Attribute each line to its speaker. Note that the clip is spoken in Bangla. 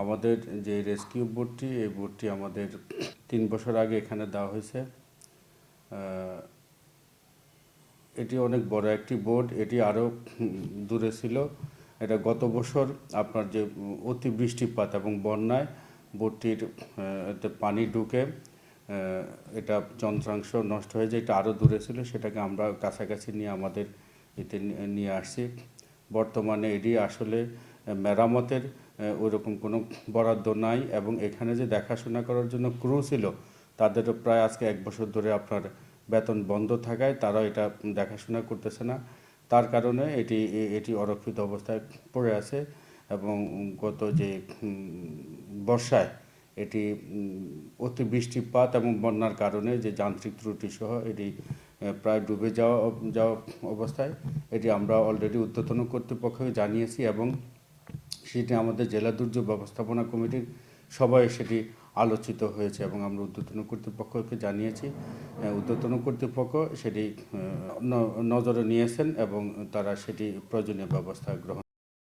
Speaker 1: আমাদের যে রেস্কিউ বোটটি এই বোটটি আমাদের তিন বছর আগে এখানে দেওয়া হয়েছে। এটি অনেক বড় একটি বোর্ড এটি আরও দূরে ছিল। এটা গত বছর আপনার যে অতি বৃষ্টিপাত এবং বন্যায় বোটটির পানি ঢুকে এটা যন্ত্রাংশ নষ্ট হয়ে যায়, এটা আরও দূরে ছিল, সেটাকে আমরা কাছাকাছি নিয়ে আমাদের এতে নিয়ে আসছি। বর্তমানে এটি আসলে মেরামতের ওইরকম কোনো বরাদ্দ নাই এবং এখানে যে দেখাশোনা করার জন্য ক্রু ছিল, তাদেরও প্রায় আজকে এক বছর ধরে আপনার বেতন বন্ধ থাকায় তারা এটা দেখাশোনা করতেছে না। তার কারণে এটি এটি অরক্ষিত অবস্থায় পড়ে আছে এবং গত যে বর্ষায় এটি অতি বৃষ্টিপাত এবং বন্যার কারণে যে যান্ত্রিক ত্রুটি সহ এটি প্রায় ডুবে যাওয়া যাওয়া অবস্থায়, এটি আমরা অলরেডি উদ্যতন কর্তৃপক্ষকে জানিয়েছি এবং সেটি আমাদের জেলা দুর্যোগ ব্যবস্থাপনা কমিটির সবাই সেটি আলোচিত হয়েছে এবং আমরা উদ্যোতন কর্তৃপক্ষকে জানিয়েছি। উদ্যোতন কর্তৃপক্ষ সেটি নজরে নিয়েছেন এবং তারা সেটি প্রয়োজনীয় ব্যবস্থা গ্রহণ